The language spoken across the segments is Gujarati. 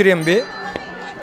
શ્રી અંબે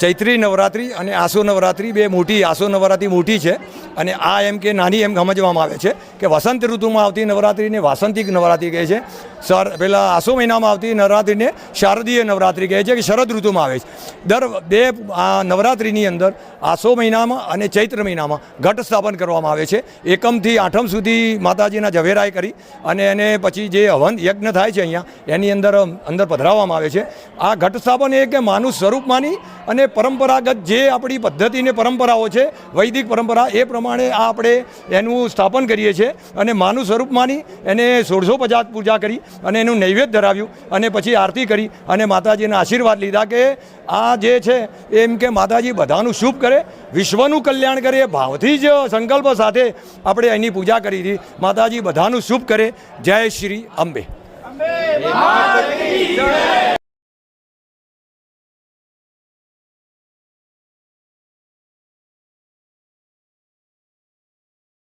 ચૈત્રી નવરાત્રિ અને આસો નવરાત્રિ બે મોટી, આસો નવરાત્રિ મોટી છે અને આ એમ કે નાની એમ સમજવામાં આવે છે કે વસંત ઋતુમાં આવતી નવરાત્રિને વાસંતિક નવરાત્રિ કહે છે. સર, પેલા આસો મહિનામાં આવતી નવરાત્રિને શારદીય નવરાત્રિ કહે છે કે શરદ ઋતુમાં આવે છે. દર બે, આ નવરાત્રિની અંદર આસો મહિનામાં અને ચૈત્ર મહિનામાં ઘટ સ્થાપન કરવામાં આવે છે. એકમથી આઠમ સુધી માતાજીના ઝવેરાય કરી અને એને પછી જે હવન યજ્ઞ થાય છે અહીંયા, એની અંદર અંદર પધરાવવામાં આવે છે. આ ઘટ સ્થાપન એ કે માનું સ્વરૂપ માની અને પરંપરાગત જે આપણી પદ્ધતિને પરંપરાઓ છે, વૈદિક પરંપરા, એ પ્રમાણે આ આપણે એનું સ્થાપન કરીએ છીએ અને માનું સ્વરૂપ માની એને સોળસો પચાસ પૂજા કરી અને એનું નૈવેદ્ય ધરાવ્યું અને પછી આરતી કરી અને માતાજીના આશીર્વાદ લીધા કે આ જે છે, એમ કે માતાજી બધાનું શુભ કરે, વિશ્વનું કલ્યાણ કરે ભાવથી જ સંકલ્પ સાથે આપણે એની પૂજા કરી હતી. માતાજી બધાનું શુભ કરે. જય શ્રી અંબે. અંબે.